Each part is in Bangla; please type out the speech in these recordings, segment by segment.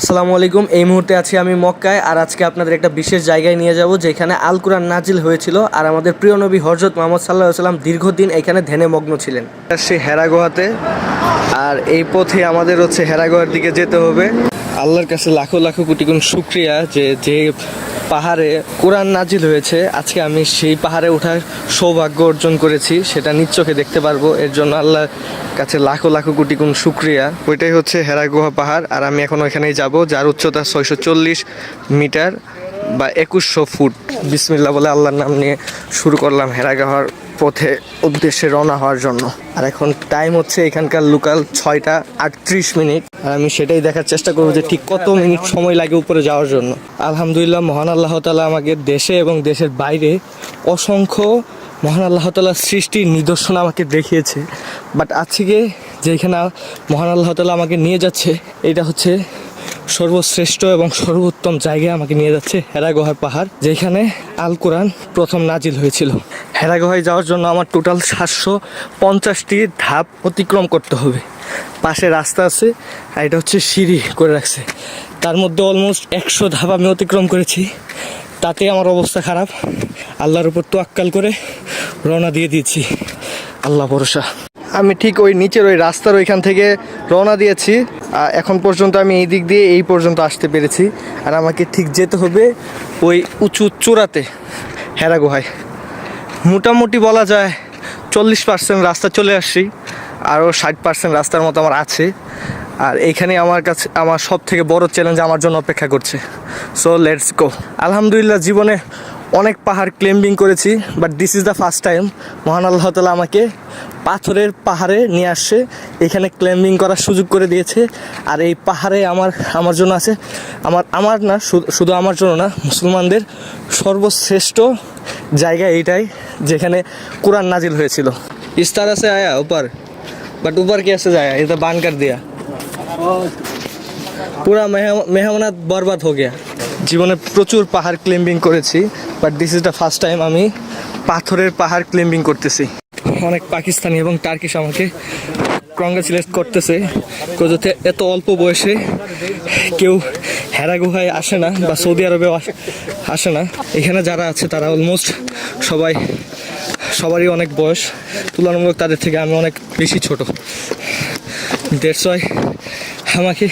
আসসালামু আলাইকুম। এই মুহূর্তে আছি আমি মক্কায় আর আজকে আপনাদের একটা বিশেষ জায়গায় নিয়ে যাব যেখানে আল কোরআন নাজিল হয়েছিল আর আমাদের প্রিয় নবী হজরত মোহাম্মদ সাল্লাহ সাল্লাম দীর্ঘদিন এখানে ধ্যানে মগ্ন ছিলেন। সে হেরাগোহাতে আর এই পথে আমাদের হচ্ছে হেরাগোহার দিকে যেতে হবে। আল্লাহর কাছে লাখো লাখো কোটি গুণ শুক্রিয়া যে যে পাহাড়ে কোরআন নাজিল হয়েছে। আজকে আমি সেই পাহাড়ে ওঠার সৌভাগ্য অর্জন করেছি, সেটা নিজ চোখে দেখতে পারব। এর জন্য আল্লাহর কাছে লাখো লাখো কোটি গুণ শুক্রিয়া। ওইটাই হচ্ছে হেরাগুহা পাহাড়, আর আমি এখন ওইখানেই যাব, যার উচ্চতা ছয়শো চল্লিশ মিটার বা একুশশো ফুট। বিসমিল্লা বলে আল্লাহর নাম নিয়ে শুরু করলাম হেরাগুহার পথে উদ্দেশ্যে রওনা হওয়ার জন্য। আর এখন টাইম হচ্ছে এখানকার লোকাল ছয়টা আটত্রিশ মিনিট। আর আমি সেটাই দেখার চেষ্টা করব যে ঠিক কত মিনিট সময় লাগে উপরে যাওয়ার জন্য। আলহামদুলিল্লাহ, মহান আল্লাহ তালা আমাকে দেশে এবং দেশের বাইরে অসংখ্য মহান আল্লাহ তালার সৃষ্টির নিদর্শন আমাকে দেখিয়েছে। বাট আজকে যেখানে মহান আল্লাহ তালা আমাকে নিয়ে যাচ্ছে, এটা হচ্ছে সর্বশ্রেষ্ঠ এবং সর্বোত্তম জায়গায় আমাকে নিয়ে যাচ্ছে হেরাগোহার পাহাড়, যেখানে আল কোরআন প্রথম নাজিল হয়েছিল। হেরাগোহায় যাওয়ার জন্য আমার টোটাল সাতশো পঞ্চাশটি ধাপ অতিক্রম করতে হবে। পাশে রাস্তা আছে, আর এটা হচ্ছে সিঁড়ি করে রাখছে। তার মধ্যে অলমোস্ট একশো ধাপ আমি অতিক্রম করেছি। তাতে আমার অবস্থা খারাপ। আল্লাহর উপর তোয়াক্কাল করে রওনা দিয়ে দিয়েছি। আল্লাহ ভরসা। আমি ঠিক ওই নিচের ওই রাস্তার ওইখান থেকে রওনা দিয়েছি। এখন পর্যন্ত আমি এই দিক দিয়ে এই পর্যন্ত আসতে পেরেছি। আর আমাকে ঠিক যেতে হবে ওই উঁচু চূড়াতে। হেরা গুহায় মোটামুটি বলা যায় চল্লিশ পার্সেন্ট রাস্তা চলে আসছি, আরও ষাট পার্সেন্ট রাস্তার মতো আমার আছে। আর এইখানে আমার কাছে, আমার সব থেকে বড় চ্যালেঞ্জ আমার জন্য অপেক্ষা করছে। সো লেটস গো আলহামদুলিল্লাহ জীবনে অনেক পাহাড় ক্লাইম্বিং করেছি but this is the first time মহান আল্লাহ তালা আমাকে পাথরের পাহাড়ে নিয়ে আসছে। এখানে ক্লাইম্বিং করার সুযোগ করে দিয়েছে। আর এই পাহাড়ে আমার আমার জন্য আছে, আমার আমার না শুধু আমার জন্য না, মুসলমানদের সর্বশ্রেষ্ঠ জায়গা এইটাই, যেখানে কোরআন নাজিল হয়েছিল। ইস্তার আছে আয়া, উপার। বাট উপার কি আছে যায় এটা বান কর দিয়া। পুরা মেহমানাত বরবাদ হয়ে গিয়া। জীবনে প্রচুর পাহাড় ক্লিম্বিং করেছি but this is the first time আমি পাথরের পাহাড় ক্লিম্বিং করতেছি। অনেক পাকিস্তানি এবং টার্কিশ আমাকে কংগ্রেচুলেট করতেছে। যাতে এত অল্প বয়সে কেউ হেরা গুহায় আসে না বা সৌদি আরবেও আসে না। এখানে যারা আছে তারা অলমোস্ট সবাই, সবারই অনেক বয়স। তুলনামূলক তাদের থেকে আমি অনেক বেশি ছোট। দেড়শ আমাকে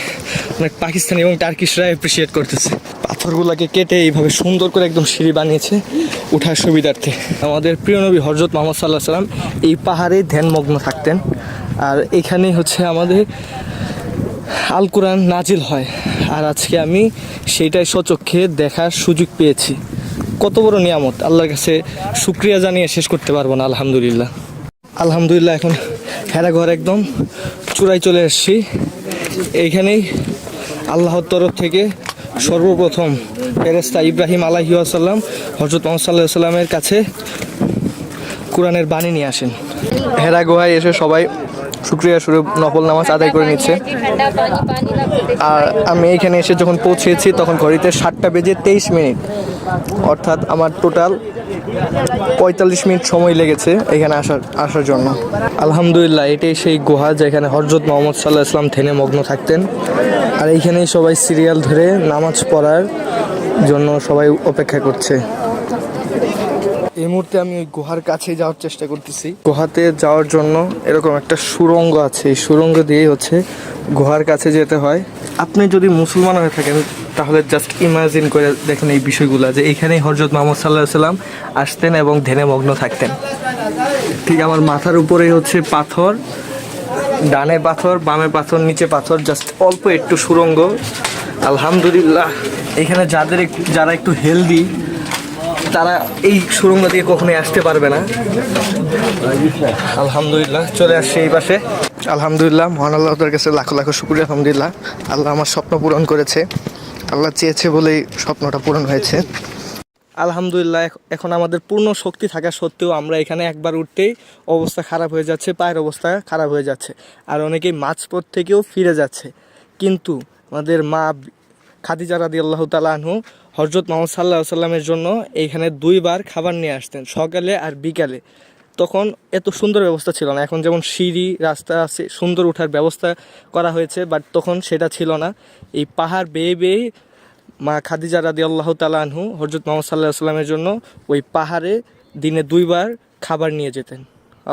অনেক পাকিস্তানি এবং টার্কিশরা অ্যাপ্রিসিয়েট করতেছে। পাথরগুলোকে কেটে এইভাবে সুন্দর করে একদম সিঁড়ি বানিয়েছে ওঠার সুবিধার্থে। আমাদের প্রিয় নবী হজরত মোহাম্মদ সাল্লাহ সাল্লাম এই পাহাড়ে ধ্যানমগ্ন থাকতেন। আর এখানেই হচ্ছে আমাদের আল কোরআন নাজিল হয়। আর আজকে আমি সেইটাই সচক্ষে দেখার সুযোগ পেয়েছি। কত বড় নিয়ামত, আল্লাহর কাছে শুক্রিয়া জানিয়ে শেষ করতে পারব না, আলহামদুলিল্লাহ। আলহামদুলিল্লাহ, এখন হেরা ঘর একদম চূড়ায় চলে এসেছি। এইখানেই আল্লাহর তরফ থেকে সর্বপ্রথম ফেরেস্তা ইব্রাহিম আলাহি আসাল্লাম হজরত মোহাম্মদ কাছে কোরআনের বাণী নিয়ে আসেন। হেরা গোহায় এসে সবাই শুক্রিয়া স্বরূপ নকল নামাজ আদায় করে নিচ্ছে। আর আমি এখানে এসে যখন পৌঁছেছি, তখন ঘড়িতে সাতটা বেজে তেইশ মিনিট। অর্থাৎ আমার টোটাল পঁয়তাল্লিশ মিনিট সময় লেগেছে এখানে আসার আসার জন্য। আলহামদুলিল্লাহ, এটাই সেই গুহা যেখানে হজরত মোহাম্মদ সাল্লাহ ইসলাম থেনে মগ্ন থাকতেন। আর এইখানেই সবাই সিরিয়াল ধরে নামাজ পড়ার জন্য সবাই অপেক্ষা করছে। এই মুহূর্তে আমি ওই গুহার কাছে যাওয়ার চেষ্টা করতেছি। গুহাতে যাওয়ার জন্য এরকম একটা সুরঙ্গ আছে। এই সুরঙ্গ দিয়েই হচ্ছে গুহার কাছে যেতে হয়। আপনি যদি মুসলমান হয়ে থাকেন, তাহলে জাস্ট ইমাজিন করে দেখেন এই বিষয়গুলো যে এখানেই হজরত মোহাম্মদ সাল্লাহ সাল্লাম আসতেন এবং ধ্যানে মগ্ন থাকতেন। ঠিক আমার মাথার উপরেই হচ্ছে পাথর, ডানে পাথর, বামে পাথর, নিচে পাথর জাস্ট অল্প একটু সুরঙ্গ। আলহামদুলিল্লাহ। এখানে যাদের যারা একটু হেলদি তারা এই সুরঙ্গ দিয়ে কখনোই আসতে পারবে না। আলহামদুলিল্লাহ চলে আসছে এই পাশে। আলহামদুলিল্লাহ মহান আল্লাহর কাছে লাখো লাখো শুক্রিয়া আলহামদুলিল্লাহ। আল্লাহ আমার স্বপ্ন পূরণ করেছে। আল্লাহ চেয়েছে বলেই স্বপ্নটা পূরণ হয়েছে। আলহামদুলিল্লাহ এখন আমাদের পূর্ণ শক্তি থাকা সত্ত্বেও আমরা এখানে একবার উঠতেই অবস্থা খারাপ হয়ে যাচ্ছে পায়ের অবস্থা খারাপ হয়ে যাচ্ছে। আর অনেকেই মাঝপথ থেকেও ফিরে যাচ্ছে। কিন্তু আমাদের মা খাদিজা রাদি আল্লাহ তালাহু হজরত মোহাম্মদ সাল্লাহ সাল্লামের জন্য এইখানে দুইবার খাবার নিয়ে আসতেন, সকালে আর বিকালে। তখন এত সুন্দর ব্যবস্থা ছিল না। এখন যেমন সিঁড়ি, রাস্তা আছে, সুন্দর ওঠার ব্যবস্থা করা হয়েছে বাট তখন সেটা ছিল না। এই পাহাড় বেয়ে বেয়ে মা খাদিজা রাদি আল্লাহ তালাহু হরজত মোহাম্মদ সাল্লাহ সাল্লামের জন্য ওই পাহাড়ে দিনে দুইবার খাবার নিয়ে যেতেন।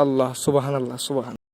আল্লাহ সুবাহান আল্লাহ সুবাহান।